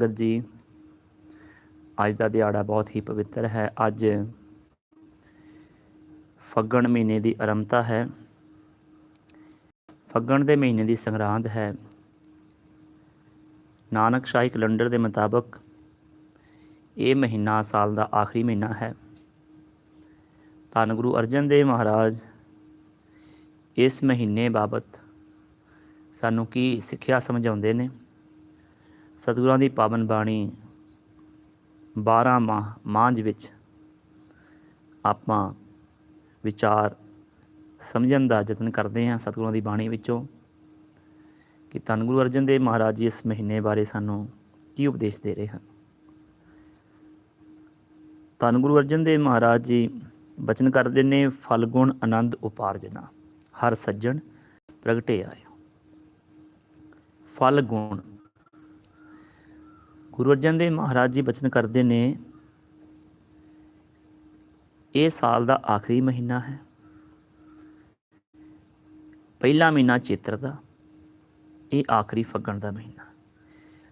ਸੰਗਤ ਜੀ, ਅੱਜ ਦਾ ਦਿਹਾੜਾ ਬਹੁਤ ਹੀ ਪਵਿੱਤਰ ਹੈ। ਅੱਜ ਫੱਗਣ ਮਹੀਨੇ ਦੀ ਆਰੰਭਤਾ ਹੈ। ਫੱਗਣ ਦੇ ਮਹੀਨੇ ਦੀ ਸੰਗਰਾਂਦ ਹੈ। ਨਾਨਕ ਸ਼ਾਹੀ ਕੈਲੰਡਰ ਦੇ ਮੁਤਾਬਕ ਇਹ ਮਹੀਨਾ ਸਾਲ ਦਾ ਆਖਰੀ ਮਹੀਨਾ ਹੈ। ਧੰਨ ਗੁਰੂ ਅਰਜਨ ਦੇਵ ਮਹਾਰਾਜ, ਇਸ ਮਹੀਨੇ ਬਾਬਤ ਸਾਨੂੰ ਕੀ ਸਿੱਖਿਆ ਸਮਝਾਉਂਦੇ ਨੇ? ਸਤਿਗੁਰਾਂ ਦੀ ਪਾਵਨ ਬਾਣੀ 12 ਮਾਹ ਮਾਂਝ ਵਿੱਚ ਆਪਾਂ ਵਿਚਾਰ ਸਮਝਣ ਦਾ ਯਤਨ ਕਰਦੇ ਹਾਂ ਸਤਿਗੁਰਾਂ ਦੀ ਬਾਣੀ ਵਿੱਚੋਂ ਕਿ ਧੰਨ ਗੁਰੂ ਅਰਜਨ ਦੇਵ ਮਹਾਰਾਜ ਜੀ ਇਸ ਮਹੀਨੇ ਬਾਰੇ ਸਾਨੂੰ ਕੀ ਉਪਦੇਸ਼ ਦੇ ਰਹੇ ਹਨ। ਧੰਨ ਗੁਰੂ ਅਰਜਨ ਦੇਵ ਮਹਾਰਾਜ ਜੀ ਬਚਨ ਕਰਦੇ ਨੇ, ਫਲ ਗੁਣ ਆਨੰਦ ਉਪਾਰਜਨਾ, ਹਰ ਸੱਜਣ ਪ੍ਰਗਟੇ ਆਇਓ। ਫਲ ਗੁਣ ਗੁਰੂ ਅਰਜਨ ਦੇਵ ਮਹਾਰਾਜ ਜੀ ਬਚਨ ਕਰਦੇ ਨੇ, ਇਹ ਸਾਲ ਦਾ ਆਖਰੀ ਮਹੀਨਾ ਹੈ। ਪਹਿਲਾ ਮਹੀਨਾ ਚੇਤਰ ਦਾ, ਇਹ ਆਖਰੀ ਫੱਗਣ ਦਾ ਮਹੀਨਾ।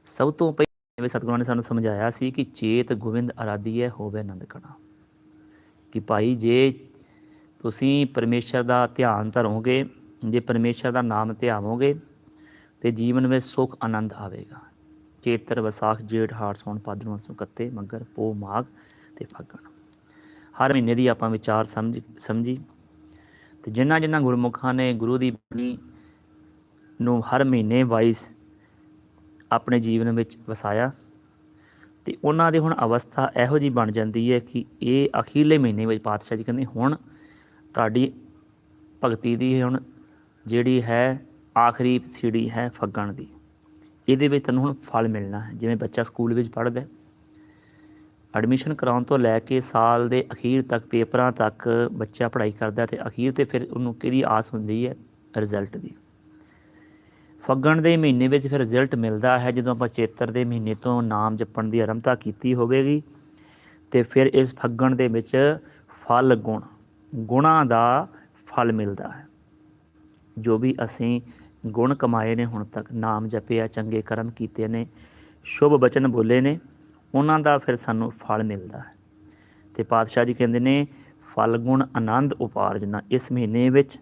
ਸਭ ਤੋਂ ਪਹਿਲਾਂ ਜਿਵੇਂ ਸਤਿਗੁਰਾਂ ਨੇ ਸਾਨੂੰ ਸਮਝਾਇਆ ਸੀ ਕਿ ਚੇਤ ਗੋਬਿੰਦ ਆਰਾਧੀਏ ਹੋਵੇ ਆਨੰਦ ਕਣਾ। ਕਿ ਭਾਈ, ਜੇ ਤੁਸੀਂ ਪਰਮੇਸ਼ਰ ਦਾ ਧਿਆਨ ਧਰੋਗੇ, ਜੇ ਪਰਮੇਸ਼ਰ ਦਾ ਨਾਮ ਧਿਆਵੋਗੇ, ਤੇ ਜੀਵਨ ਵਿੱਚ ਸੁਖ ਆਨੰਦ ਆਵੇਗਾ। ਚੇਤਰ ਵਿਸਾਖ ਜੇਠ ਹਾੜ ਸੌਣ ਭਾਦਰੋਂ ਅਸੂ ਕੱਤੇ ਮੱਗਰ ਪੋ ਮਾਘ ਤੇ ਫੱਗਣ। ਹਰ ਮਹੀਨੇ ਦੀ ਆਪਾਂ ਵਿਚਾਰ ਸਮਝ, ਸਮਝੀ। ਤੇ ਜਿਨ੍ਹਾਂ ਜਿਨ੍ਹਾਂ ਗੁਰਮੁਖਾਂ ਨੇ ਗੁਰੂ ਦੀ ਬਾਣੀ ਨੂੰ ਹਰ ਮਹੀਨੇ ਵਾਈਸ ਆਪਣੇ ਜੀਵਨ ਵਿੱਚ ਵਸਾਇਆ, ਤੇ ਉਹਨਾਂ ਦੀ ਹੁਣ ਅਵਸਥਾ ਇਹੋ ਜੀ ਬਣ ਜਾਂਦੀ ਹੈ ਕਿ ਇਹ ਅਖੀਰਲੇ ਮਹੀਨੇ ਵਿੱਚ ਪਾਤਸ਼ਾਹ ਜੀ ਕਹਿੰਦੇ, ਹੁਣ ਤੁਹਾਡੀ ਭਗਤੀ ਦੀ ਹੁਣ ਜਿਹੜੀ ਹੈ, ਆਖਰੀ ਸੀੜੀ ਹੈ ਫੱਗਣ ਦੀ। ਇਹਦੇ ਵਿੱਚ ਤੁਹਾਨੂੰ ਹੁਣ ਫਲ ਮਿਲਣਾ ਹੈ। ਜਿਵੇਂ ਬੱਚਾ ਸਕੂਲ ਵਿੱਚ ਪੜ੍ਹਦਾ ਐਡਮਿਸ਼ਨ ਕਰਾਉਣ ਤੋਂ ਲੈ ਕੇ ਸਾਲ ਦੇ ਅਖੀਰ ਤੱਕ ਪੇਪਰਾਂ ਤੱਕ ਬੱਚਾ ਪੜ੍ਹਾਈ ਕਰਦਾ ਤੇ ਅਖੀਰ ਤੇ ਫਿਰ ਉਹਨੂੰ ਕਿਹਦੀ ਆਸ ਹੁੰਦੀ ਹੈ? ਰਿਜ਼ਲਟ ਦੀ। ਫੱਗਣ ਦੇ ਮਹੀਨੇ ਵਿੱਚ ਫਿਰ ਰਿਜ਼ਲਟ ਮਿਲਦਾ ਹੈ। ਜਦੋਂ ਆਪਾਂ ਚੇਤਰ ਦੇ ਮਹੀਨੇ ਤੋਂ ਨਾਮ ਜਪਣ ਦੀ ਆਰੰਭਤਾ ਕੀਤੀ ਹੋਵੇਗੀ ਤੇ ਫਿਰ ਇਸ ਫੱਗਣ ਦੇ ਵਿੱਚ ਫਲ ਗੁਣ, ਗੁਣਾ ਦਾ ਫਲ ਮਿਲਦਾ ਹੈ। ਜੋ ਵੀ ਅਸੀਂ ਗੁਣ ਕਮਾਏ ਨੇ ਹੁਣ ਤੱਕ, ਨਾਮ ਜਪਿਆ, ਚੰਗੇ ਕਰਮ ਕੀਤੇ ਨੇ, ਸ਼ੁਭ ਬਚਨ ਬੋਲੇ ਨੇ, ਉਹਨਾਂ ਦਾ ਫਿਰ ਸਾਨੂੰ ਫਲ ਮਿਲਦਾ ਹੈ। ਤੇ ਪਾਤਸ਼ਾਹ ਜੀ ਕਹਿੰਦੇ ਨੇ, ਫਲ ਗੁਣ ਆਨੰਦ ਉਪਾਰਜਨਾ ਇਸ ਮਹੀਨੇ ਵਿੱਚ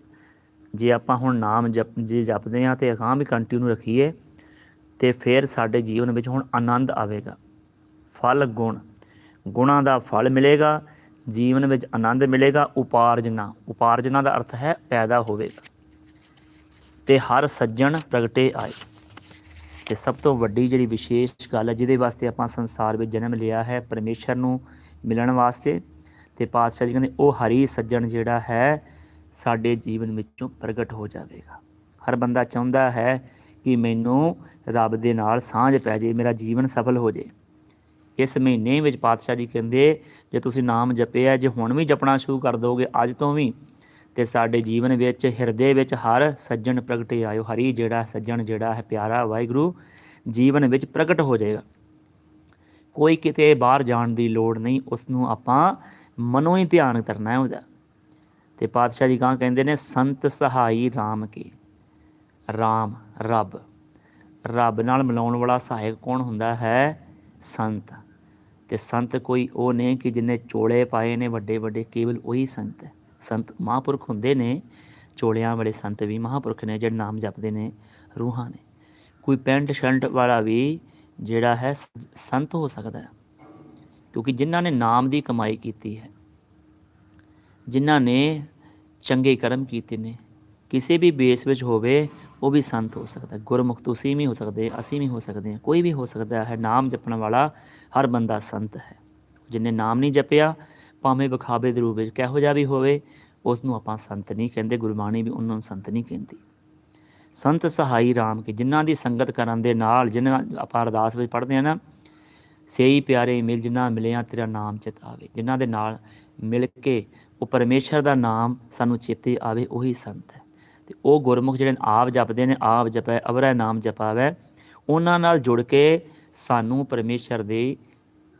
ਜੇ ਆਪਾਂ ਹੁਣ ਨਾਮ ਜਪ, ਜੇ ਜਪਦੇ ਆ ਤੇ ਅਗਾਂਹ ਵੀ ਕੰਟੀਨਿਊ ਰੱਖੀਏ, ਤੇ ਫਿਰ ਸਾਡੇ ਜੀਵਨ ਵਿੱਚ ਹੁਣ ਆਨੰਦ ਆਵੇਗਾ। ਫਲ ਗੁਣ, ਗੁਣਾ ਦਾ ਫਲ ਮਿਲੇਗਾ, ਜੀਵਨ ਵਿੱਚ ਆਨੰਦ ਮਿਲੇਗਾ ਉਪਾਰਜਨਾ ਉਪਾਰਜਨਾ ਦਾ ਅਰਥ ਹੈ ਪੈਦਾ ਹੋਵੇਗਾ। ਤੇ ਹਰ ਸੱਜਣ ਪ੍ਰਗਟੇ ਆਏ। ਤੇ ਸਭ ਤੋਂ ਵੱਡੀ ਜਿਹੜੀ ਵਿਸ਼ੇਸ਼ ਗੱਲ ਹੈ, ਜਿਹਦੇ ਵਾਸਤੇ ਆਪਾਂ ਸੰਸਾਰ ਵਿੱਚ ਜਨਮ ਲਿਆ ਹੈ, ਪਰਮੇਸ਼ਰ ਨੂੰ ਮਿਲਣ ਵਾਸਤੇ, ਤੇ ਪਾਤਸ਼ਾਹ ਜੀ ਕਹਿੰਦੇ, ਉਹ ਹਰੀ ਸੱਜਣ ਜਿਹੜਾ ਹੈ, ਸਾਡੇ ਜੀਵਨ ਵਿੱਚੋਂ ਪ੍ਰਗਟ ਹੋ ਜਾਵੇਗਾ। ਹਰ ਬੰਦਾ ਚਾਹੁੰਦਾ ਹੈ ਕਿ ਮੈਨੂੰ ਰੱਬ ਦੇ ਨਾਲ ਸਾਂਝ ਪੈ ਜੇ ਮੇਰਾ ਜੀਵਨ ਸਫਲ ਹੋ ਜੇ ਇਸ ਮਹੀਨੇ ਵਿੱਚ ਪਾਤਸ਼ਾਹ ਜੀ ਕਹਿੰਦੇ, ਜੇ ਤੁਸੀਂ ਨਾਮ ਜਪਿਆ ਜੇ ਹੁਣ ਵੀ ਜਪਣਾ ਸ਼ੁਰੂ ਕਰ ਦੋਗੇ, ਅੱਜ ਤੋਂ ਵੀ ਤੇ ਸਾਡੇ ਜੀਵਨ ਵਿੱਚ, ਹਿਰਦੇ ਵਿੱਚ ਹਰ ਸੱਜਣ ਪ੍ਰਗਟੇ ਆਇਓ ਹਰੀ, ਜਿਹੜਾ ਸੱਜਣ, ਜਿਹੜਾ ਹੈ ਪਿਆਰਾ ਵਾਹਿਗੁਰੂ, ਜੀਵਨ ਵਿੱਚ ਪ੍ਰਗਟ ਹੋ ਜਾਏਗਾ। ਕੋਈ ਕਿਤੇ ਬਾਹਰ ਜਾਣ ਦੀ ਲੋੜ ਨਹੀਂ ਉਸ ਨੂੰ ਆਪਾਂ ਮਨੋਂ ਹੀ ਧਿਆਨ ਕਰਨਾ ਹੈ ਉਹਦਾ। ਤੇ ਪਾਤਸ਼ਾਹ ਜੀ ਕਾਂ ਕਹਿੰਦੇ ਨੇ, ਸੰਤ ਸਹਾਈ RAM ਕੀ? RAM ਰੱਬ। ਰੱਬ ਨਾਲ ਮਿਲਾਉਣ ਵਾਲਾ ਸਹਾਇਕ ਕੌਣ ਹੁੰਦਾ ਹੈ? ਸੰਤ। ਤੇ ਸੰਤ ਕੋਈ ਉਹ ਨਹੀਂ ਕਿ ਜਿਨੇ ਚੋਲੇ ਪਾਏ ਨੇ ਵੱਡੇ ਵੱਡੇ ਕੇਵਲ ਉਹੀ ਸੰਤ ਹੈ। ਸੰਤ ਮਹਾਂਪੁਰਖ ਹੁੰਦੇ ਨੇ, ਚੋਲਿਆਂ ਵਾਲੇ ਸੰਤ ਵੀ ਮਹਾਂਪੁਰਖ ਨੇ, ਜਿਹੜੇ ਨਾਮ ਜਪਦੇ ਨੇ, ਰੂਹਾਂ ਨੇ। ਕੋਈ ਪੈਂਟ ਸ਼ਰਟ ਵਾਲਾ ਵੀ ਜਿਹੜਾ ਹੈ ਸੰਤ ਹੋ ਸਕਦਾ ਹੈ। ਕਿਉਂਕਿ ਜਿਨ੍ਹਾਂ ਨੇ ਨਾਮ ਦੀ ਕਮਾਈ ਕੀਤੀ ਹੈ, ਜਿਨ੍ਹਾਂ ਨੇ ਚੰਗੇ ਕਰਮ ਕੀਤੇ ਨੇ, ਕਿਸੇ ਵੀ ਬੇਸ ਵਿੱਚ ਹੋਵੇ, ਉਹ ਵੀ ਸੰਤ ਹੋ ਸਕਦਾ। ਗੁਰਮੁਖ ਤੁਸੀਂ ਵੀ ਹੋ ਸਕਦੇ, ਅਸੀਂ ਵੀ ਹੋ ਸਕਦੇ ਹਾਂ, ਕੋਈ ਵੀ ਹੋ ਸਕਦਾ ਹੈ। ਨਾਮ ਜਪਣ ਵਾਲਾ ਹਰ ਬੰਦਾ ਸੰਤ ਹੈ। ਜਿਨੇ ਨਾਮ ਨਹੀਂ ਜਪਿਆ, ਭਾਵੇਂ ਵਿਖਾਵੇ ਦੇ ਰੂਪ ਵਿੱਚ ਕਿਹੋ ਜਿਹਾ ਵੀ ਹੋਵੇ ਉਸ ਨੂੰ ਆਪਾਂ ਸੰਤ ਨਹੀਂ ਕਹਿੰਦੇ, ਗੁਰਬਾਣੀ ਵੀ ਉਹਨਾਂ ਨੂੰ ਸੰਤ ਨਹੀਂ ਕਹਿੰਦੀ। ਸੰਤ ਸਹਾਈ RAM ਕੇ, ਜਿਨ੍ਹਾਂ ਦੀ ਸੰਗਤ ਕਰਨ ਦੇ ਨਾਲ, ਜਿਨ੍ਹਾਂ ਆਪਾਂ ਅਰਦਾਸ ਵਿੱਚ ਪੜ੍ਹਦੇ ਆ ਨਾ, ਸੇਈ ਪਿਆਰੇ ਮਿਲ ਜਿਨ੍ਹਾਂ ਮਿਲਿਆ, ਤੇਰਾ ਨਾਮ ਚਿਤ ਆਵੇ। ਜਿਨ੍ਹਾਂ ਦੇ ਨਾਲ ਮਿਲ ਕੇ ਉਹ ਪਰਮੇਸ਼ਰ ਦਾ ਨਾਮ ਸਾਨੂੰ ਚੇਤੇ ਆਵੇ, ਉਹੀ ਸੰਤ ਹੈ। ਤੇ ਉਹ ਗੁਰਮੁਖ ਜਿਹੜੇ ਆਪ ਜਪਦੇ ਨੇ, ਆਪ ਜਪੈ, ਅਵਰੈ ਨਾਮ ਜਪਾਵੈ, ਉਹਨਾਂ ਨਾਲ ਜੁੜ ਕੇ ਸਾਨੂੰ ਪਰਮੇਸ਼ਰ ਦੀ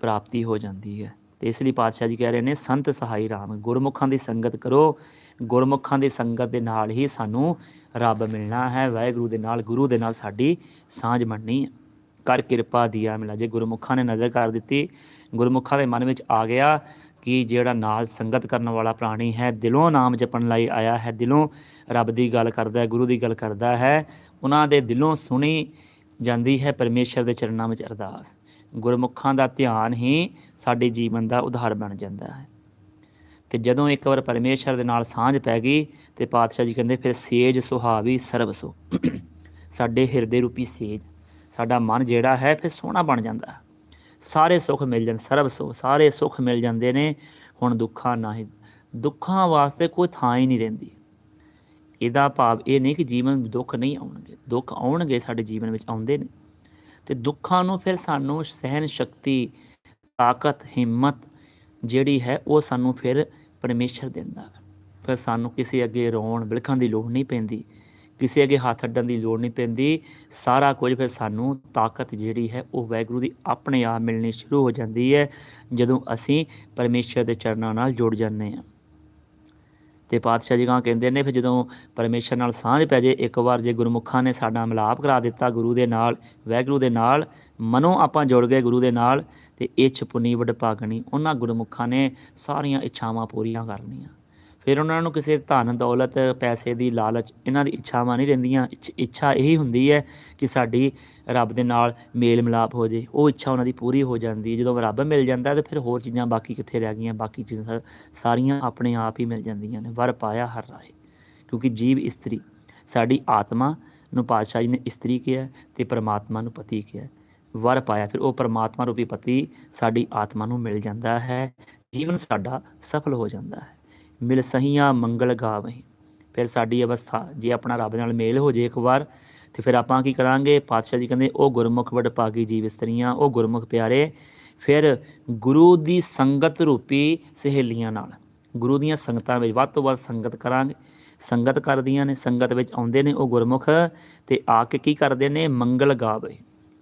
ਪ੍ਰਾਪਤੀ ਹੋ ਜਾਂਦੀ ਹੈ। ਤੇ ਇਸ ਲਈ ਪਾਤਸ਼ਾਹ ਜੀ ਕਹਿ ਰਹੇ ਨੇ, ਸੰਤ ਸਹਾਈ ਰਾਮ, ਗੁਰਮੁਖਾਂ ਦੀ ਸੰਗਤ ਕਰੋ। ਗੁਰਮੁਖਾਂ ਦੀ ਸੰਗਤ ਦੇ ਨਾਲ ਹੀ ਸਾਨੂੰ ਰੱਬ ਮਿਲਣਾ ਹੈ। ਵਾਹਿਗੁਰੂ ਦੇ ਨਾਲ, ਗੁਰੂ ਦੇ ਨਾਲ ਸਾਡੀ ਸਾਂਝ ਬਣਨੀ ਹੈ। ਕਰ ਕਿਰਪਾ ਦੀਆ ਮਿਲਾ। ਜੇ ਗੁਰਮੁਖਾਂ ਨੇ ਨਜ਼ਰ ਕਰ ਦਿੱਤੀ, ਗੁਰਮੁਖਾਂ ਦੇ ਮਨ ਵਿੱਚ ਆ ਗਿਆ ਕਿ ਜਿਹੜਾ ਨਾਲ ਸੰਗਤ ਕਰਨ ਵਾਲਾ ਪ੍ਰਾਣੀ ਹੈ, ਦਿਲੋਂ ਨਾਮ ਜਪਣ ਲਈ ਆਇਆ ਹੈ, ਦਿਲੋਂ ਰੱਬ ਦੀ ਗੱਲ ਕਰਦਾ ਹੈ, ਗੁਰੂ ਦੀ ਗੱਲ ਕਰਦਾ ਹੈ, ਉਹਨਾਂ ਦੇ ਦਿਲੋਂ ਸੁਣੀ ਜਾਂਦੀ ਹੈ, ਪਰਮੇਸ਼ਰ ਦੇ ਚਰਨਾਂ ਵਿੱਚ ਅਰਦਾਸ। ਗੁਰਮੁਖਾਂ ਦਾ ਧਿਆਨ ਹੀ ਸਾਡੇ ਜੀਵਨ ਦਾ ਉਧਾਰ ਬਣ ਜਾਂਦਾ ਹੈ। ਤੇ ਜਦੋਂ ਇੱਕ ਵਾਰ ਪਰਮੇਸ਼ਰ ਦੇ ਨਾਲ ਸਾਂਝ ਪੈ ਗਈ ਤੇ ਪਾਤਸ਼ਾਹ ਜੀ ਕਹਿੰਦੇ, ਫਿਰ ਸੇਜ ਸੁਹਾਵੀ ਸਰਬ ਸੋ। ਸਾਡੇ ਹਿਰਦੇ ਰੂਪੀ ਸੇਜ, ਸਾਡਾ ਮਨ ਜਿਹੜਾ ਹੈ ਫਿਰ ਸੋਹਣਾ ਬਣ ਜਾਂਦਾ ਹੈ। ਸਾਰੇ ਸੁੱਖ ਮਿਲ ਜਾਂਦੇ ਸਰਬਸੋ ਸਾਰੇ ਸੁੱਖ ਮਿਲ ਜਾਂਦੇ ਨੇ, ਹੁਣ ਦੁੱਖਾਂ ਨਹੀਂ, ਦੁੱਖਾਂ ਵਾਸਤੇ ਕੋਈ ਥਾਂ ਹੀ ਨਹੀਂ ਰਹਿੰਦੀ। ਇਹਦਾ ਭਾਵ ਇਹ ਨਹੀਂ ਕਿ ਜੀਵਨ ਦੁੱਖ ਨਹੀਂ ਆਉਣਗੇ, ਦੁੱਖ ਆਉਣਗੇ ਸਾਡੇ ਜੀਵਨ ਵਿੱਚ ਆਉਂਦੇ ਨੇ। ਤੇ ਦੁੱਖਾਂ ਨੂੰ ਫਿਰ ਸਾਨੂੰ ਸਹਿਨ ਸ਼ਕਤੀ ਤਾਕਤ, ਹਿੰਮਤ ਜਿਹੜੀ ਹੈ, ਉਹ ਸਾਨੂੰ ਫਿਰ ਪਰਮੇਸ਼ਰ ਦਿੰਦਾ ਹੈ। ਫਿਰ ਸਾਨੂੰ ਕਿਸੇ ਅੱਗੇ ਰੋਣ ਬਿਲਖਣ ਦੀ ਲੋੜ ਨਹੀਂ ਪੈਂਦੀ, ਕਿਸੇ ਅੱਗੇ ਹੱਥ ਅੱਡਣ ਦੀ ਲੋੜ ਨਹੀਂ ਪੈਂਦੀ ਸਾਰਾ ਕੁਝ ਫਿਰ ਸਾਨੂੰ ਤਾਕਤ ਜਿਹੜੀ ਹੈ, ਉਹ ਵੈਗੁਰੂ ਦੀ ਆਪਣੇ ਆਪ ਮਿਲਣੀ ਸ਼ੁਰੂ ਹੋ ਜਾਂਦੀ ਹੈ, ਜਦੋਂ ਅਸੀਂ ਪਰਮੇਸ਼ਰ ਦੇ ਚਰਨਾਂ ਨਾਲ ਜੁੜ ਜਾਂਦੇ ਹਾਂ ਤੇ ਪਾਤਸ਼ਾਹ ਜੀ ਕਾਂ ਕਹਿੰਦੇ ਨੇ, ਫਿਰ ਜਦੋਂ ਪਰਮੇਸ਼ਰ ਨਾਲ ਸਾਂਝ ਪੈ ਜੇ, ਇੱਕ ਵਾਰ ਜੇ ਗੁਰਮੁਖਾਂ ਨੇ ਸਾਡਾ ਮਿਲਾਪ ਕਰਾ ਦਿੱਤਾ ਗੁਰੂ ਦੇ ਨਾਲ, ਵੈਗੁਰੂ ਦੇ ਨਾਲ, ਮਨੋਂ ਆਪਾਂ ਜੁੜ ਗਏ ਗੁਰੂ ਦੇ ਨਾਲ, ਤੇ ਇਹ ਛਪੁਨੀ ਵਡ ਭਾਗਣੀ ਉਹਨਾਂ ਗੁਰਮੁਖਾਂ ਨੇ ਸਾਰੀਆਂ ਇੱਛਾਵਾਂ ਪੂਰੀਆਂ ਕਰਨੀਆਂ। ਫਿਰ ਉਹਨਾਂ ਨੂੰ ਕਿਸੇ ਧਨ, ਦੌਲਤ, ਪੈਸੇ ਦੀ ਲਾਲਚ, ਇਹਨਾਂ ਦੀ ਇੱਛਾਵਾਂ ਨਹੀਂ ਰਹਿੰਦੀਆਂ। ਇੱਛਾ ਇਹੀ ਹੁੰਦੀ ਹੈ ਕਿ ਸਾਡੀ ਰੱਬ ਦੇ ਨਾਲ ਮੇਲ ਮਿਲਾਪ ਹੋ ਜੇ, ਉਹ ਇੱਛਾ ਉਹਨਾਂ ਦੀ ਪੂਰੀ ਹੋ ਜਾਂਦੀ ਹੈ। ਜਦੋਂ ਰੱਬ ਮਿਲ ਜਾਂਦਾ ਤੇ ਫਿਰ ਹੋਰ ਚੀਜ਼ਾਂ ਬਾਕੀ ਕਿੱਥੇ ਰਹਿ ਗਈਆਂ? ਬਾਕੀ ਚੀਜ਼ਾਂ ਸਾਰੀਆਂ ਆਪਣੇ ਆਪ ਹੀ ਮਿਲ ਜਾਂਦੀਆਂ ਨੇ। ਵਰ ਪਾਇਆ ਹਰ ਰਾਏ ਕਿਉਂਕਿ ਜੀਵ ਇਸਤਰੀ, ਸਾਡੀ ਆਤਮਾ ਨੂੰ ਪਾਤਸ਼ਾਹ ਜੀ ਨੇ ਇਸਤਰੀ ਕਿਹਾ ਤੇ ਪ੍ਰਮਾਤਮਾ ਨੂੰ ਪਤੀ ਕਿਹਾ। ਵਰ ਪਾਇਆ, ਫਿਰ ਉਹ ਪ੍ਰਮਾਤਮਾ ਰੂਪੀ ਪਤੀ ਸਾਡੀ ਆਤਮਾ ਨੂੰ ਮਿਲ ਜਾਂਦਾ ਹੈ। ਜੀਵਨ ਸਾਡਾ ਸਫਲ ਹੋ ਜਾਂਦਾ ਹੈ। ਮਿਲ ਸਹੀਆਂ ਮੰਗਲ ਗਾਵਹੀਂ, ਫਿਰ ਸਾਡੀ ਅਵਸਥਾ ਜੇ ਆਪਣਾ ਰੱਬ ਨਾਲ ਮੇਲ ਹੋ ਜੇ ਇੱਕ ਵਾਰ ਤੇ ਫਿਰ ਆਪਾਂ ਕੀ ਕਰਾਂਗੇ? ਪਾਤਸ਼ਾਹ ਜੀ ਕਹਿੰਦੇ, ਉਹ ਗੁਰਮੁਖ ਵਡ ਪਾਗੀ ਜੀਵ ਇਸਤਰੀਆਂ, ਉਹ ਗੁਰਮੁਖ ਪਿਆਰੇ। ਫਿਰ ਗੁਰੂ ਦੀ ਸੰਗਤ ਰੂਪੀ ਸਹੇਲੀਆਂ ਨਾਲ, ਗੁਰੂ ਦੀਆਂ ਸੰਗਤਾਂ ਵਿੱਚ ਵੱਧ ਤੋਂ ਵੱਧ ਸੰਗਤ ਕਰਾਂਗੇ। ਸੰਗਤ ਕਰਦੀਆਂ ਨੇ, ਸੰਗਤ ਵਿੱਚ ਆਉਂਦੇ ਨੇ ਉਹ ਗੁਰਮੁਖ ਤੇ ਆ ਕੇ ਕੀ ਕਰਦੇ ਨੇ? ਮੰਗਲ ਗਾਵੇ।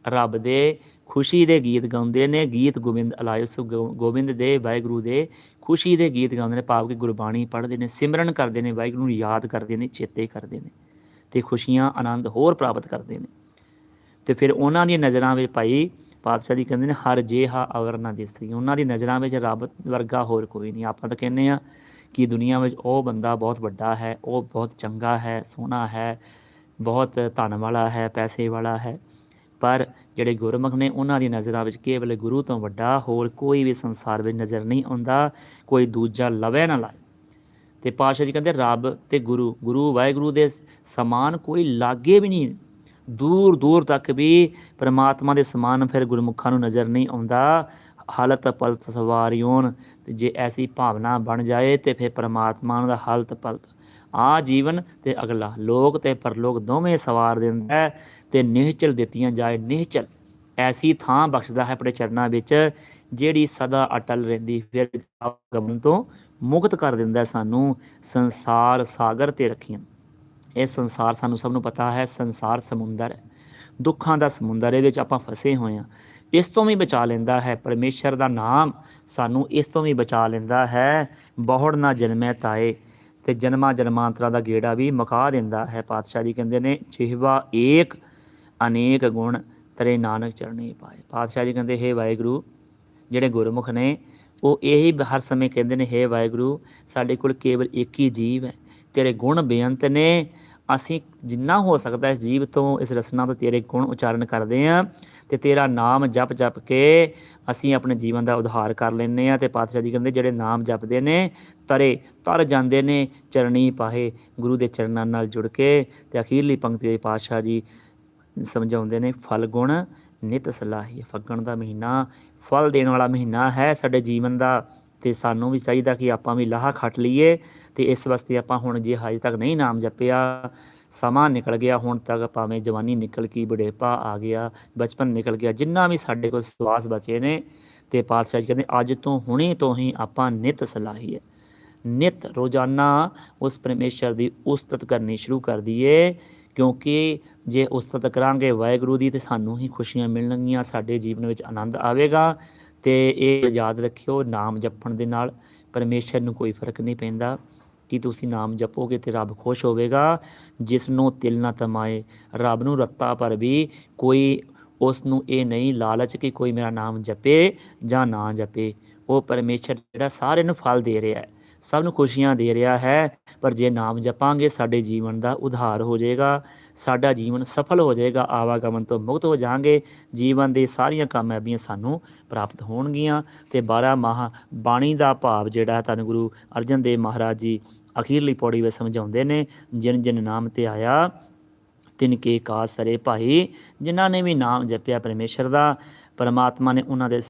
ਰੱਬ ਦੇ ਖੁਸ਼ੀ ਦੇ ਗੀਤ ਗਾਉਂਦੇ ਨੇ, ਗੀਤ ਗੋਬਿੰਦ ਅਲਾਇ ਸੋ ਗੋ- ਗੋਬਿੰਦ ਦੇ, ਵਾਹਿਗੁਰੂ ਦੇ ਖੁਸ਼ੀ ਦੇ ਗੀਤ ਗਾਉਂਦੇ ਨੇ, ਭਾਵ ਕਿ ਗੁਰਬਾਣੀ ਪੜ੍ਹਦੇ ਨੇ, ਸਿਮਰਨ ਕਰਦੇ ਨੇ, ਵਾਹਿਗੁਰੂ ਨੂੰ ਯਾਦ ਕਰਦੇ ਨੇ, ਚੇਤੇ ਕਰਦੇ ਨੇ। ਤੇ ਖੁਸ਼ੀਆਂ ਆਨੰਦ ਹੋਰ ਪ੍ਰਾਪਤ ਕਰਦੇ ਨੇ। ਤੇ ਫਿਰ ਉਹਨਾਂ ਦੀਆਂ ਨਜ਼ਰਾਂ ਵਿੱਚ ਭਾਈ ਪਾਤਸ਼ਾਹ ਜੀ ਕਹਿੰਦੇ ਨੇ, ਹਰ ਜੇਹਾ ਅਵਰ ਨਾ ਦਿਸੀ ਉਹਨਾਂ ਦੀ ਨਜ਼ਰਾਂ ਵਿੱਚ ਰੱਬ ਵਰਗਾ ਹੋਰ ਕੋਈ ਨਹੀਂ। ਆਪਾਂ ਤਾਂ ਕਹਿੰਦੇ ਆ ਕਿ ਦੁਨੀਆ ਵਿੱਚ ਉਹ ਬੰਦਾ ਬਹੁਤ ਵੱਡਾ ਹੈ, ਉਹ ਬਹੁਤ ਚੰਗਾ ਹੈ, ਸੋਹਣਾ ਹੈ, ਬਹੁਤ ਧਨ ਵਾਲਾ ਹੈ, ਪੈਸੇ ਵਾਲਾ ਹੈ। ਪਰ ਜਿਹੜੇ ਗੁਰਮੁਖ ਨੇ ਉਹਨਾਂ ਦੀ ਨਜ਼ਰਾਂ ਵਿੱਚ ਕੇਵਲ ਗੁਰੂ ਤੋਂ ਵੱਡਾ ਹੋਰ ਕੋਈ ਵੀ ਸੰਸਾਰ ਵਿੱਚ ਨਜ਼ਰ ਨਹੀਂ ਆਉਂਦਾ, ਕੋਈ ਦੂਜਾ ਲਵੇ ਨਾ ਲਾਏ। ਤੇ ਪਾਤਸ਼ਾਹ ਜੀ ਕਹਿੰਦੇ, ਰੱਬ ਤੇ ਗੁਰੂ ਗੁਰੂ ਵਾਹਿਗੁਰੂ ਦੇ ਸਮਾਨ ਕੋਈ ਲਾਗੇ ਵੀ ਨਹੀਂ। ਦੂਰ ਦੂਰ ਤੱਕ ਵੀ ਪ੍ਰਮਾਤਮਾ ਦੇ ਸਮਾਨ ਫਿਰ ਗੁਰਮੁਖਾਂ ਨੂੰ ਨਜ਼ਰ ਨਹੀਂ ਆਉਂਦਾ। ਹਾਲਤ ਪਲਤ ਸਵਾਰਿਓਨ ਤੇ ਜੇ ਐਸੀ ਭਾਵਨਾ ਬਣ ਜਾਏ ਤੇ ਫਿਰ ਪ੍ਰਮਾਤਮਾ ਦਾ ਹਾਲਤ ਪਲਤ। ਆ ਜੀਵਨ ਤੇ ਅਗਲਾ, ਲੋਕ ਤੇ ਪਰਲੋਕ ਦੋਵੇਂ ਸਵਾਰ ਦਿੰਦਾ ਹੈ ਤੇ ਨਿਹਚਲ ਦਿੱਤੀਆਂ ਜਾਏ ਨਿਹਚਲ। ਐਸੀ ਥਾਂ ਬਖਸ਼ਦਾ ਹੈ ਆਪਣੇ ਚਰਨਾਂ ਵਿੱਚ ਜਿਹੜੀ ਸਦਾ ਅਟਲ ਰਹਿੰਦੀ, ਫਿਰ ਗਮਨ ਤੋਂ ਮੁਕਤ ਕਰ ਦਿੰਦਾ ਸਾਨੂੰ ਸੰਸਾਰ ਸਾਗਰ ਤੇ ਰੱਖੀਆਂ। ਇਹ ਸੰਸਾਰ ਸਾਨੂੰ ਸਭ ਨੂੰ ਪਤਾ ਹੈ, ਸੰਸਾਰ ਸਮੁੰਦਰ ਹੈ। ਦੁੱਖਾਂ ਦਾ ਸਮੁੰਦਰ ਇਹਦੇ ਵਿੱਚ ਆਪਾਂ ਫਸੇ ਹੋਏ ਹਾਂ। ਇਸ ਤੋਂ ਵੀ ਬਚਾ ਲੈਂਦਾ ਹੈ, ਪਰਮੇਸ਼ਰ ਦਾ ਨਾਮ ਸਾਨੂੰ ਇਸ ਤੋਂ ਵੀ ਬਚਾ ਲੈਂਦਾ ਹੈ। ਬਹੁੜ ਨਾ ਜਨਮੈ ਤਾਏ ਤੇ ਜਨਮਾਂ ਜਨਮਾਂਤਰਾਂ ਦਾ ਗੇੜਾ ਵੀ ਮੁਕਾ ਦਿੰਦਾ ਹੈ। ਪਾਤਸ਼ਾਹ ਜੀ ਕਹਿੰਦੇ ਨੇ ਚਿਹਵਾ ਏਕ ਅਨੇਕ ਗੁਣ ਤਰੇ ਨਾਨਕ ਚਰਣੇ ਪਾਏ। ਪਾਤਸ਼ਾਹ ਜੀ ਕਹਿੰਦੇ, ਹੇ ਵਾਹਿਗੁਰੂ ਜਿਹੜੇ ਗੁਰਮੁਖ ਨੇ, ਉਹ ਇਹੀ ਹਰ ਸਮੇਂ ਕਹਿੰਦੇ ਨੇ, ਹੇ ਵਾਹਿਗੁਰੂ, ਸਾਡੇ ਕੋਲ ਕੇਵਲ ਇੱਕ ਹੀ ਜੀਵ ਹੈ, ਤੇਰੇ ਗੁਣ ਬੇਅੰਤ ਨੇ। ਅਸੀਂ ਜਿੰਨਾ ਹੋ ਸਕਦਾ ਇਸ ਜੀਵ ਤੋਂ, ਇਸ ਰਸਨਾ ਤੋਂ ਤੇਰੇ ਗੁਣ ਉਚਾਰਨ ਕਰਦੇ ਆਂ ਤੇ ਤੇਰਾ ਨਾਮ ਜਪ ਜਪ ਕੇ ਅਸੀਂ ਆਪਣੇ ਜੀਵਨ ਦਾ ਉਧਾਰ ਕਰ ਲੈਂਦੇ ਆ ਤੇ ਪਾਤਸ਼ਾਹ ਜੀ ਕਹਿੰਦੇ, ਜਿਹੜੇ ਨਾਮ ਜਪਦੇ ਨੇ, ਤਰੇ, ਤਰ ਜਾਂਦੇ ਨੇ, ਚਰਣੀ ਪਾਹੇ ਗੁਰੂ ਦੇ ਚਰਨਾਂ ਨਾਲ ਜੁੜ ਕੇ ਤੇ ਅਖੀਰਲੀ ਪੰਕਤੀ ਦੇ ਪਾਤਸ਼ਾਹ ਜੀ ਸਮਝਾਉਂਦੇ ਨੇ, ਫਲ ਗੁਣ ਨਿਤ ਸਲਾਹੀ, ਫੱਗਣ ਦਾ ਮਹੀਨਾ ਫਲ ਦੇਣ ਵਾਲਾ ਮਹੀਨਾ ਹੈ ਸਾਡੇ ਜੀਵਨ ਦਾ, ਤੇ ਸਾਨੂੰ ਵੀ ਚਾਹੀਦਾ ਕਿ ਆਪਾਂ ਵੀ ਲਾਹਾ ਖੱਟ ਲਈਏ, ਤੇ ਇਸ ਵਾਸਤੇ ਆਪਾਂ ਹੁਣ ਜੇ ਹਜੇ ਤੱਕ ਨਹੀਂ ਨਾਮ ਜਪਿਆ, ਸਮਾਂ ਨਿਕਲ ਗਿਆ, ਹੁਣ ਤੱਕ ਭਾਵੇਂ ਜਵਾਨੀ ਨਿਕਲ ਗਈ, ਬੁਢੇਪਾ ਆ ਗਿਆ, ਬਚਪਨ ਨਿਕਲ ਗਿਆ, ਜਿੰਨਾ ਵੀ ਸਾਡੇ ਕੋਲ ਸਵਾਸ ਬਚੇ ਨੇ, ਤੇ ਪਾਤਸ਼ਾਹ ਜੀ ਕਹਿੰਦੇ, ਅੱਜ ਤੋਂ ਹੁਣੇ ਤੋਂ ਹੀ ਆਪਾਂ ਨਿਤ ਸਲਾਹੀਏ। ਨਿਤ ਰੋਜ਼ਾਨਾ ਉਸ ਪਰਮੇਸ਼ਰ ਦੀ ਉਸਤਤ ਕਰਨੀ ਸ਼ੁਰੂ ਕਰ ਦਈਏ ਕਿਉਂਕਿ ਜੇ ਉਸਤਤ ਕਰਾਂਗੇ ਵਾਹਿਗੁਰੂ ਦੀ ਤੇ ਸਾਨੂੰ ਹੀ ਖੁਸ਼ੀਆਂ ਮਿਲਣਗੀਆਂ, ਸਾਡੇ ਜੀਵਨ ਵਿੱਚ ਆਨੰਦ ਆਵੇਗਾ ਤੇ ਇਹ ਯਾਦ ਰੱਖਿਓ, ਨਾਮ ਜਪਣ ਦੇ ਨਾਲ ਪਰਮੇਸ਼ਰ ਨੂੰ ਕੋਈ ਫ਼ਰਕ ਨਹੀਂ ਪੈਂਦਾ ਕਿ ਤੁਸੀਂ ਨਾਮ ਜਪੋਗੇ ਤੇ ਰੱਬ ਖੁਸ਼ ਹੋਵੇਗਾ, ਜਿਸ ਨੂੰ ਤਿਲ ਨਾ ਤਮਾਏ, ਰੱਬ ਨੂੰ ਰੱਤਾ ਪਰ ਵੀ ਕੋਈ ਉਸ ਨੂੰ ਇਹ ਨਹੀਂ ਲਾਲਚ ਕਿ ਕੋਈ ਮੇਰਾ ਨਾਮ ਜਪੇ ਜਾਂ ਨਾ ਜਪੇ। ਉਹ ਪਰਮੇਸ਼ਰ ਜਿਹੜਾ ਸਾਰਿਆਂ ਨੂੰ ਫਲ ਦੇ ਰਿਹਾ ਹੈ। ਸਭ ਨੂੰ ਖੁਸ਼ੀਆਂ ਦੇ ਰਿਹਾ ਹੈ, ਪਰ ਜੇ ਨਾਮ ਜਪਾਂਗੇ, ਸਾਡੇ ਜੀਵਨ ਦਾ ਉਧਾਰ ਹੋ ਜਾਏਗਾ। ਸਾਡਾ ਜੀਵਨ ਸਫਲ ਹੋ ਜਾਏਗਾ, ਆਵਾਗਮਨ ਤੋਂ ਮੁਕਤ ਹੋ ਜਾਾਂਗੇ ਜੀਵਨ ਦੇ ਸਾਰੀਆਂ ਕਾਮਯਾਬੀਆਂ ਸਾਨੂੰ ਪ੍ਰਾਪਤ ਹੋਣਗੀਆਂ। ਤੇ 12 ਮਾਹ ਬਾਣੀ ਦਾ ਭਾਵ ਜਿਹੜਾ ਹੈ ਗੁਰੂ ਅਰਜਨ ਦੇਵ ਮਹਾਰਾਜ ਜੀ ਅਖੀਰਲੀ ਪੌੜੀ ਵਿੱਚ ਸਮਝਾਉਂਦੇ ਨੇ, ਜਿਨ ਜਿਨ ਨਾਮ ਤੇ ਆਇਆ, ਤਿਨ ਕੇ ਕਾਜ ਸਰੇ ਭਾਈ। ਜਿਨ੍ਹਾਂ ਨੇ ਵੀ ਨਾਮ ਜਪਿਆ ਪਰਮੇਸ਼ਰ ਦਾ, ਪਰਮਾਤਮਾ ਨੇ ਉਹਨਾਂ ਦੇ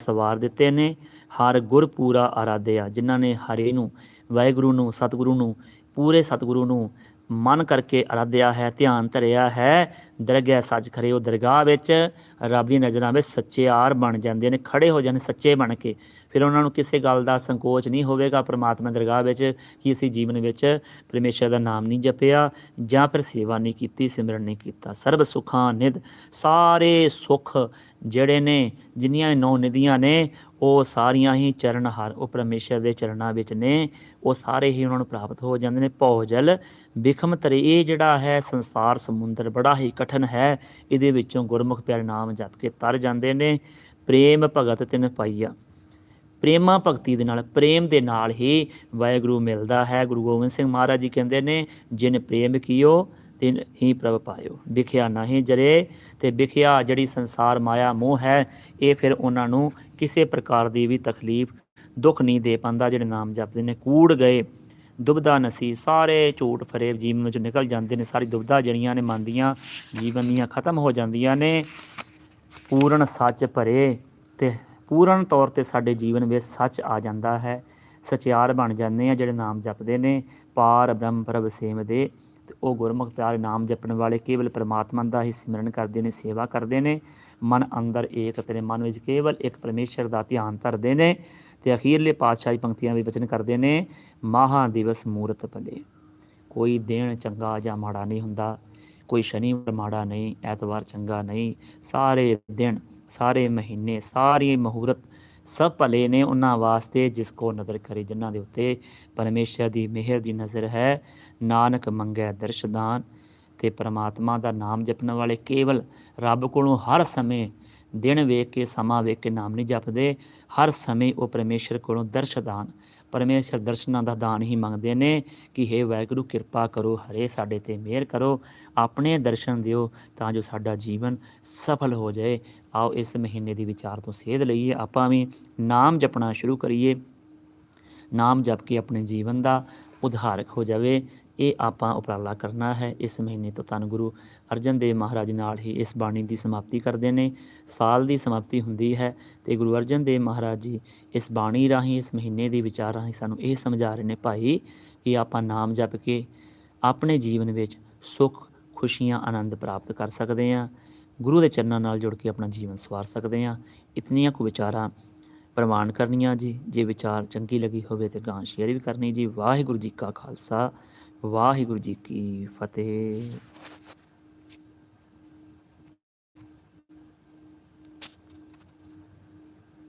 ਸਵਾਰ ਦਿੱਤੇ ਨੇ। ਹਰ ਗੁਰ ਪੂਰਾ ਆਰਾਧਿਆ ਜਿਨ੍ਹਾਂ ਨੇ ਹਰੇ ਨੂੰ, ਵਾਹਿਗੁਰੂ ਨੂੰ, ਸਤਿਗੁਰੂ ਨੂੰ, ਪੂਰੇ ਸਤਿਗੁਰੂ ਨੂੰ ਮਨ ਕਰਕੇ ਆਰਾਧਿਆ ਹੈ, ਧਿਆਨ ਧਰਿਆ ਹੈ, ਦਰਗਹਿ ਸੱਚ ਖਰੇ ਉਹ ਦਰਗਾਹ ਵਿੱਚ ਰੱਬ ਦੀ ਨਜ਼ਰਾਂ ਵਿੱਚ ਸੱਚੇ ਆਰ ਬਣ ਜਾਂਦੇ ਨੇ, ਖੜੇ ਹੋ ਜਾਂਦੇ ਸੱਚੇ ਬਣ ਕੇ। ਫਿਰ ਉਹਨਾਂ ਨੂੰ ਕਿਸੇ ਗੱਲ ਦਾ ਸੰਕੋਚ ਨਹੀਂ ਹੋਵੇਗਾ ਪ੍ਰਮਾਤਮਾ ਦਰਗਾਹ ਵਿੱਚ ਕਿ ਅਸੀਂ ਜੀਵਨ ਵਿੱਚ ਪਰਮੇਸ਼ਰ ਦਾ ਨਾਮ ਨਹੀਂ ਜਪਿਆ ਜਾਂ ਫਿਰ ਸੇਵਾ ਨਹੀਂ ਕੀਤੀ, ਸਿਮਰਨ ਨਹੀਂ ਕੀਤਾ। ਸਰਬ ਸੁਖਾਂ ਨਿਧ, ਸਾਰੇ ਸੁਖ ਜਿਹੜੇ ਨੇ, ਜਿੰਨੀਆਂ ਨੌ ਨਿਧੀਆਂ ਨੇ, ਉਹ ਸਾਰੀਆਂ ਹੀ ਚਰਨ ਹਰ, ਉਹ ਪਰਮੇਸ਼ਰ ਦੇ ਚਰਨਾਂ ਵਿੱਚ ਨੇ। ਉਹ ਸਾਰੇ ਹੀ ਉਹਨਾਂ ਨੂੰ ਪ੍ਰਾਪਤ ਹੋ ਜਾਂਦੇ ਨੇ। ਭੌਜਲ ਵਿਖਮ ਤਰੇ, ਇਹ ਜਿਹੜਾ ਹੈ ਸੰਸਾਰ ਸਮੁੰਦਰ, ਬੜਾ ਹੀ ਕਠਨ ਹੈ। ਇਹਦੇ ਵਿੱਚੋਂ ਗੁਰਮੁਖ ਪਿਆਰੇ ਨਾਮ ਜਪ ਕੇ ਤਰ ਜਾਂਦੇ ਨੇ। ਪ੍ਰੇਮ ਭਗਤ ਤਿਨ ਪਾਈਆ। ਪ੍ਰੇਮਾ ਭਗਤੀ ਦੇ ਨਾਲ, ਪ੍ਰੇਮ ਦੇ ਨਾਲ ਹੀ ਵਾਹਿਗੁਰੂ ਮਿਲਦਾ ਹੈ। ਗੁਰੂ ਗੋਬਿੰਦ ਸਿੰਘ ਮਹਾਰਾਜ ਜੀ ਕਹਿੰਦੇ ਨੇ, ਜਿਨ ਪ੍ਰੇਮ ਕੀਓ ਤਿਨ ਹੀ ਪ੍ਰਭ ਪਾਇਓ। ਵਿਖਿਆ ਨਹੀਂ ਜਰੇ ਤੇ ਵਿਖਿਆ ਜਿਹੜੀ ਸੰਸਾਰ ਮਾਇਆ ਮੋਹ ਹੈ, ਇਹ ਫਿਰ ਉਹਨਾਂ ਨੂੰ ਕਿਸੇ ਪ੍ਰਕਾਰ ਦੀ ਵੀ ਤਕਲੀਫ, ਦੁੱਖ ਨਹੀਂ ਦੇ ਪਾਉਂਦਾ ਜਿਹੜੇ ਨਾਮ ਜਪਦੇ ਨੇ। ਕੂੜ ਗਏ, ਦੁਬਦਾ ਨਸੀ, ਸਾਰੇ ਝੂਠ ਫਰੇਬ ਜੀਵਨ ਵਿੱਚੋਂ ਨਿਕਲ ਜਾਂਦੇ ਨੇ। ਸਾਰੀ ਦੁਬਦਾ ਜਿਹੜੀਆਂ ਨੇ ਮਨ ਦੀਆਂ, ਜੀਵਨ ਦੀਆਂ ਖਤਮ ਹੋ ਜਾਂਦੀਆਂ ਨੇ। ਪੂਰਨ ਸੱਚ ਭਰੇ ਤੇ ਪੂਰਨ ਤੌਰ ਤੇ ਸਾਡੇ ਜੀਵਨ ਵਿੱਚ ਸੱਚ ਆ ਜਾਂਦਾ ਹੈ। ਸਚਿਆਰ ਬਣ ਜਾਂਦੇ ਆ ਜਿਹੜੇ ਨਾਮ ਜਪਦੇ ਨੇ। ਪਾਰ ਬ੍ਰਹਮ ਪ੍ਰਭ ਸੇਮ ਦੇ ਤੇ ਉਹ ਗੁਰਮੁਖ ਪਿਆਰੇ ਨਾਮ ਜਪਣ ਵਾਲੇ ਕੇਵਲ ਪ੍ਰਮਾਤਮਾ ਦਾ ਹੀ ਸਿਮਰਨ ਕਰਦੇ ਨੇ, ਸੇਵਾ ਕਰਦੇ ਨੇ। ਮਨ ਅੰਦਰ ਏਕ ਤੇਰੇ ਮਨ ਵਿੱਚ ਕੇਵਲ ਇੱਕ ਪਰਮੇਸ਼ਰ ਦਾ ਧਿਆਨ ਧਰਦੇ ਨੇ ਤੇ ਅਖੀਰਲੇ ਪਾਤਸ਼ਾਹੀ ਪੰਕਤੀਆਂ ਵੀ ਬਚਨ ਕਰਦੇ ਨੇ, ਮਹਾ ਦਿਵਸ ਮੂਰਤ ਭਲੇ। ਕੋਈ ਦਿਨ ਚੰਗਾ ਜਾਂ ਮਾੜਾ ਨਹੀਂ ਹੁੰਦਾ, ਕੋਈ ਸ਼ਨੀਵਾਰ ਮਾੜਾ ਨਹੀਂ, ਐਤਵਾਰ ਚੰਗਾ ਨਹੀਂ। ਸਾਰੇ ਦਿਨ, ਸਾਰੇ ਮਹੀਨੇ, ਸਾਰੇ ਮਹੂਰਤ ਸਭ ਭਲੇ ਨੇ ਉਹਨਾਂ ਵਾਸਤੇ ਜਿਸ ਕੋ ਨਜ਼ਰ ਕਰੇ, ਜਿਨ੍ਹਾਂ ਦੇ ਉੱਤੇ ਪਰਮੇਸ਼ਰ ਦੀ ਮਿਹਰ ਦੀ ਨਜ਼ਰ ਹੈ। ਨਾਨਕ ਮੰਗੈ ਦਰਸ਼ਦਾਨ, ਤੇ ਪ੍ਰਮਾਤਮਾ ਦਾ ਨਾਮ ਜਪਣ ਵਾਲੇ ਕੇਵਲ ਰੱਬ ਕੋਲੋਂ ਹਰ ਸਮੇਂ ਦਿਨ ਵੇਖ ਕੇ, ਸਮਾਂ ਵੇਖ ਕੇ ਨਾਮ ਨਹੀਂ ਜਪਦੇ, ਹਰ ਸਮੇਂ ਉਹ ਪਰਮੇਸ਼ਰ ਕੋਲੋਂ ਦਰਸ਼ਦਾਨ। ਪਰਮੇਸ਼ਰ ਦਰਸ਼ਨਾਂ ਦਾ ਦਾਨ ਹੀ ਮੰਗਦੇ ਨੇ ਕਿ हे ਵਾਹਿਗੁਰੂ, ਕਿਰਪਾ ਕਰੋ, ਹਰੇ ਸਾਡੇ ਤੇ ਮਿਹਰ ਕਰੋ, ਆਪਣੇ ਦਰਸ਼ਨ ਦਿਓ ਤਾਂ ਜੋ ਸਾਡਾ ਜੀਵਨ ਸਫਲ ਹੋ ਜਾਏ। ਆਓ, ਇਸ ਮਹੀਨੇ ਦੀ ਵਿਚਾਰ ਤੋਂ ਸੇਧ ਲਈਏ, ਆਪਾਂ ਵੀ ਨਾਮ ਜਪਣਾ ਸ਼ੁਰੂ ਕਰੀਏ। ਨਾਮ ਜਪ ਕੇ ਆਪਣੇ ਜੀਵਨ ਦਾ ਉਧਾਰਕ ਹੋ ਜਾਵੇ। ਇਹ ਆਪਾਂ ਉਪਰਾਲਾ ਕਰਨਾ ਹੈ। ਇਸ ਮਹੀਨੇ ਤੋਂ ਧੰਨ ਗੁਰੂ ਅਰਜਨ ਦੇਵ ਮਹਾਰਾਜ ਨਾਲ ਹੀ ਇਸ ਬਾਣੀ ਦੀ ਸਮਾਪਤੀ ਕਰਦੇ ਨੇ। ਸਾਲ ਦੀ ਸਮਾਪਤੀ ਹੁੰਦੀ ਹੈ ਤੇ ਗੁਰੂ ਅਰਜਨ ਦੇਵ ਮਹਾਰਾਜ ਜੀ ਇਸ ਬਾਣੀ ਰਾਹੀਂ, ਇਸ ਮਹੀਨੇ ਦੇ ਵਿਚਾਰ ਰਾਹੀਂ ਸਾਨੂੰ ਇਹ ਸਮਝਾ ਰਹੇ ਨੇ, ਭਾਈ, ਕਿ ਆਪਾਂ ਨਾਮ ਜਪ ਕੇ ਆਪਣੇ ਜੀਵਨ ਵਿੱਚ ਸੁੱਖ, ਖੁਸ਼ੀਆਂ, ਆਨੰਦ ਪ੍ਰਾਪਤ ਕਰ ਸਕਦੇ ਹਾਂ। ਗੁਰੂ ਦੇ ਚਰਨਾਂ ਨਾਲ ਜੁੜ ਕੇ ਆਪਣਾ ਜੀਵਨ ਸਵਾਰ ਸਕਦੇ ਹਾਂ। ਇਤਨੀਆਂ ਕੁ ਵਿਚਾਰਾਂ ਪ੍ਰਵਾਨ ਕਰਨੀਆਂ ਜੀ। ਜੇ ਵਿਚਾਰ ਚੰਗੀ ਲੱਗੀ ਹੋਵੇ ਤੇ ਗਾਂ ਸ਼ੇਅਰ ਵੀ ਕਰਨੀ ਜੀ। ਵਾਹਿਗੁਰੂ ਜੀ ਕਾ ਖਾਲਸਾ। ਵਾਹਿਗੁਰੂ ਜੀ ਕੀ ਫਤਿਹ।